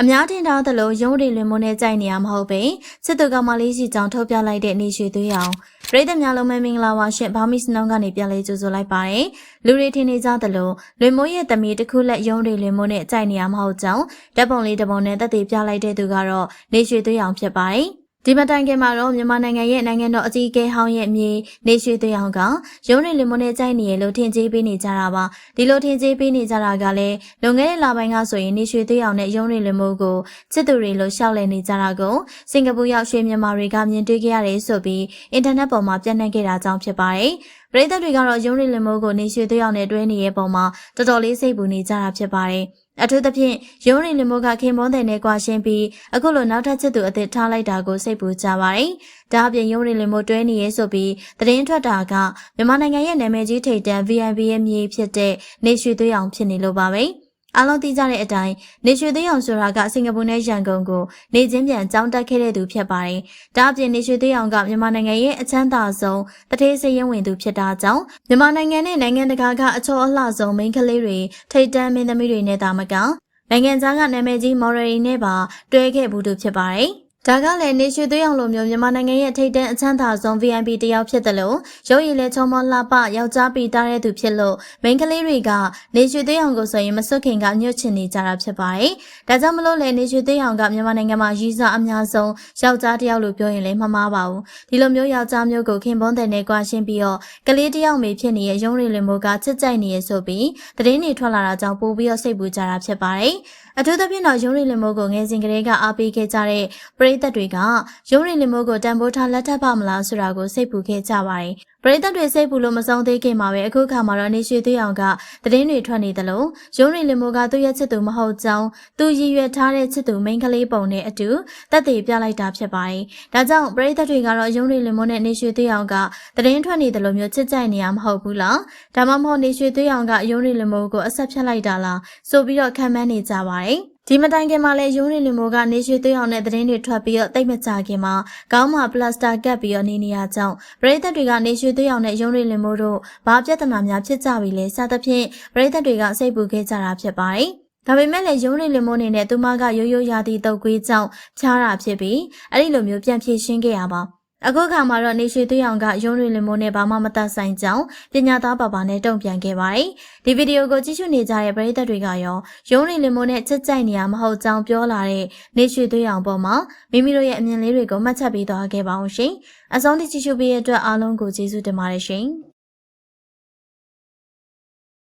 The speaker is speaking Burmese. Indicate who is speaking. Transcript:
Speaker 1: အများတင်ထားသလိုရုံးတွေလွင်မုန်းနဲ့ကြိုက်နေရမဟုတ်ပေစစ်သူကောင်မလေးစီကြောင့်ထုတ်ပြလိုက်တဲ့နေရွှေသွေးအောင်ပြည်သက်များလုံးမဲမင်္ဂလာပါရှင်ဘာမီစနောင်းကနေပြန်လေးကြိုဆိုလိုက်ပါတယ်လူတွေထင်နေကြသလိုလွင်မိုးရဲ့တမီတစ်ခုလက်ရုံးတွေလွင်မုန်းနဲ့ကြိုက်နေရမဟုတ်ကြောင်းဓာတ်ပုံလေးတစ်ပုံနဲ့တက်သေးပြလိုက်တဲ့သူကတော့နေရွှေသွေးအောင်ဖြစ်ပါတယ် ဒီမတိုင်ခင်မှာတော့မြန်မာနိုင်ငံရဲ့နိုင်ငံတော်အကြီးအကဲဟောင်းရဲ့အမည်နေရွှေသွေးအောင်ကရုံးတွေလင်မွန်းနဲ့ကြိုက်နေရလို့ထင်ကြေးပေးနေကြတာပါဒီလိုထင်ကြေးပေးနေကြတာကလည်းလွန်ခဲ့တဲ့လပိုင်းကဆိုရင်နေရွှေသွေးအောင်နဲ့ရုံးတွေလင်မိုးကိုချစ်သူတွေလို့ရှောက်လည်နေကြတာကိုစင်ကာပူရောက်ရွှေမြန်မာတွေကမြင်တွေ့ခဲ့ရတယ်ဆိုပြီးအင်တာနက်ပေါ်မှာပြန့်နှံ့ခဲ့တာကြောင့်ဖြစ်ပါတယ် ပရိသတ်တွေကတော့ရုံးတွေလင်မိုးကိုနေရွှေသွေးအောင်နဲ့တွဲနေတဲ့ပုံမှာတော်တော်လေးစိတ်ပူနေကြတာဖြစ်ပါတယ်အထူးသဖြင့်ရုံးရင်လမိုးကခင်မွန်းတဲ့နဲ့ကွာရှင်းပြီးအခုလိုနောက်ထပ်ချစ်သူအသစ်ထားလိုက်တာကိုစိတ်ပူကြပါတယ်။ဒါအပြင်ရုံးရင်လမိုးတွဲနေရဲဆိုပြီးသတင်းထွက်တာကမြန်မာနိုင်ငံရဲ့နာမည်ကြီးထိပ်တန်း VIP ရဲ့မြေဖြစ်တဲ့နေရွှေသွေးအောင်ဖြစ်နေလို့ပါပဲ။ အားလုံးသိကြတဲ့အတိုင်းနေရွှေသိအောင်ဆိုတာကစင်ကာပူနဲ့ရန်ကုန်ကိုနေချင်းပြန်ကြောင်းတက်ခဲ့တဲ့သူဖြစ်ပါတယ်။ဒါအပြင်နေရွှေသိအောင်ကမြန်မာနိုင်ငံရဲ့အချမ်းသာဆုံးတထေးစရင်ဝင်သူဖြစ်တာကြောင့်မြန်မာနိုင်ငံနဲ့နိုင်ငံတကာကအချောအလှဆုံးမိန်းကလေးတွေထိတ်တန်းမင်းသမီးတွေနဲ့တာမကနိုင်ငံသားကနာမည်ကြီးမော်ရယ်နဲ့ပါတွဲခဲ့ဘူးသူဖြစ်ပါတယ်။ ဒါကလည်းနေရွှေသွေးအောင်လိုမျိုးမြန်မာနိုင်ငံရဲ့ထိပ်တန်းအချမ်းသာဆုံး VIP တယောက်ဖြစ်တယ်လို့ရုပ်ရည်လဲချုံမောလှပယောက်ျားပီတားတဲ့သူဖြစ်လို့မိန်းကလေးတွေကနေရွှေသွေးအောင်ကိုဆိုရင်မစွတ်ခင်ကညှို့ချင်နေကြတာဖြစ်ပါတယ်။ဒါကြောင့်မလို့လေနေရွှေသွေးအောင်ကမြန်မာနိုင်ငံမှာရည်စားအများဆုံးယောက်ျားတယောက်လို့ပြောရင်လည်းမမှားပါဘူး။ဒီလိုမျိုးယောက်ျားမျိုးကိုခင်ပွန်းတဲ့နဲ့ကွာရှင်းပြီးတော့ကလေးတယောက်မေဖြစ်နေတဲ့ရုံးရီလင်မိုးကချစ်ကြိုက်နေရဆိုပြီးသတင်းတွေထွက်လာတာကြောင့်ပို့ပြီးတော့စိတ်ပူကြတာဖြစ်ပါတယ်။အထူးသဖြင့်တော့ရုံးရီလင်မိုးကိုငယ်စဉ်ကလေးကအားပေးခဲ့ကြတဲ့ပရိသတ်တွေကရုံးရီလင်မိုးကိုတန်ဖိုးထားလက်ထပ်ပါမလားဆိုတာကိုစိတ်ပူခဲ့ကြပါတယ်။ပရိသတ်တွေစိတ်ပူလို့မဆုံးသေးခင်မှာပဲအခုခါမှာတော့နေရွှေသွေးအောင်ကသတင်းတွေထွက်နေသလိုရုံးရီလင်မိုးကသူ့ရဲ့ချစ်သူမဟုတ်ကြောင်းသူရည်ရွယ်ထားတဲ့ချစ်သူမိန်းကလေးပုံနဲ့အတူတက်သေးပြလိုက်တာဖြစ်ပါတယ်။ဒါကြောင့်ပရိသတ်တွေကတော့ရုံးရီလင်မိုးနဲ့နေရွှေသွေးအောင်ကသတင်းထွက်နေသလိုမျိုးချစ်ကြိုက်နေရမဟုတ်ဘူးလား။ဒါမှမဟုတ်နေရွှေသွေးအောင်ကရုံးရီလင်မိုးကိုအဆက်ဖြတ်လိုက်တာလားဆိုပြီးတော့ခံမှန်းနေကြပါတယ်။ ဒီမတိုင်ခင်မှာလဲရုံးနေလင်မိုးကနေရွှေသွေးအောင်တဲ့သတင်းတွေထွက်ပြီးတော့တိတ်မကြခင်မှာခေါင်းမှာပလတ်စတာကပ်ပြီးတော့နေနေရကြောင်းပရိသတ်တွေကနေရွှေသွေးအောင်တဲ့ရုံးနေလင်မိုးတို့ဘာပြဿနာများဖြစ်ကြပြီလဲစသဖြင့်ပရိသတ်တွေကစိတ်ပူခဲ့ကြတာဖြစ်ပါတယ်ဒါပေမဲ့လည်းရုံးနေလင်မိုးနေနဲ့သူမကရိုးရိုးရာသီတုပ်ကွေးကြောင့်ဖြားတာဖြစ်ပြီးအဲ့ဒီလိုမျိုးပြန်ဖြေရှင်းခဲ့ရပါ အခုခါမှာတော့နေရွှေသွေးအောင်ကရုံးရီလင်မိုးနဲ့ဘာမှမသက်ဆိုင်ကြောင်းပညာသားပါပါနဲ့တုံ့ပြန်ခဲ့ပါတယ်။ဒီဗီဒီယိုကိုကြည့်ရှုနေကြတဲ့ပရိသတ်တွေကရောရုံးရီလင်မိုးနဲ့ချစ်ကြိုက်နေရမဟုတ်ကြောင်းပြောလာတဲ့နေရွှေသွေးအောင်ပေါ်မှာမိမိတို့ရဲ့အမြင်လေးတွေကိုမှတ်ချက်ပေးသွားခဲ့ပါအောင်ရှင်။အဆုံးထိကြည့်ရှုပေးတဲ့အတွက်အားလုံးကိုကျေးဇူးတင်ပါတယ်ရှင်။